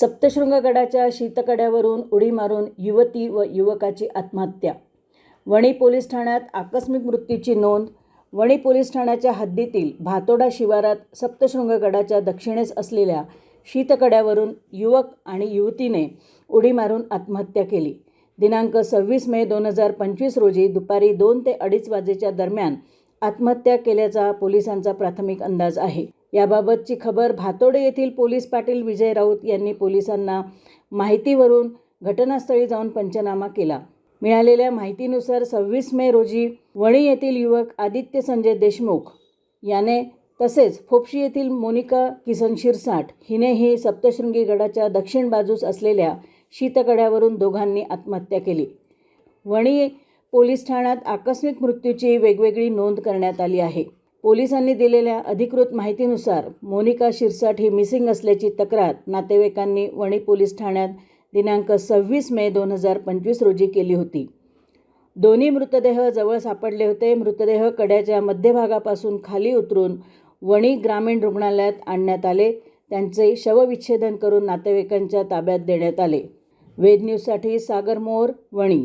सप्तशृंगगडाच्या शीतकड्यावरून उडी मारून युवती व युवकाची आत्महत्या. वणी पोलीस ठाण्यात आकस्मिक मृत्यूची नोंद. वणी पोलीस ठाण्याच्या हद्दीतील भातोडा शिवारात सप्तशृंगगडाच्या दक्षिणेस असलेल्या शीतकड्यावरून युवक आणि युवतीने उडी मारून आत्महत्या केली. दिनांक सव्वीस मे दोन हजार पंचवीस रोजी दुपारी दोन ते अडीच वाजेच्या दरम्यान आत्महत्या केल्याचा पोलिसांचा प्राथमिक अंदाज आहे. याबाबतची खबर भातोडे येथील पोलीस पाटील विजय राऊत यांनी पोलिसांना माहितीवरून घटनास्थळी जाऊन पंचनामा केला. मिळालेल्या माहितीनुसार सव्वीस मे रोजी वणी येथील युवक आदित्य संजय देशमुख याने तसेच फोपशी येथील मोनिका किसन शिरसाट हिनेही सप्तशृंगी गडाच्या दक्षिण बाजूस असलेल्या शीतगड्यावरून दोघांनी आत्महत्या केली. वणी पोलीस ठाण्यात आकस्मिक मृत्यूची वेगवेगळी नोंद करण्यात आली आहे. पोलिसांनी दिलेल्या अधिकृत माहितीनुसार मोनिका शिरसाट ही मिसिंग असल्याची तक्रार नातेवाईकांनी वणी पोलीस ठाण्यात दिनांक सव्वीस मे दोन हजार पंचवीस रोजी केली होती. दोन्ही मृतदेह जवळ सापडले होते. मृतदेह कड्याच्या मध्यभागापासून खाली उतरून वणी ग्रामीण रुग्णालयात आणण्यात आले. त्यांचे शवविच्छेदन करून नातेवाईकांच्या ताब्यात देण्यात आले. वेद न्यूजसाठी सागर मोर वणी.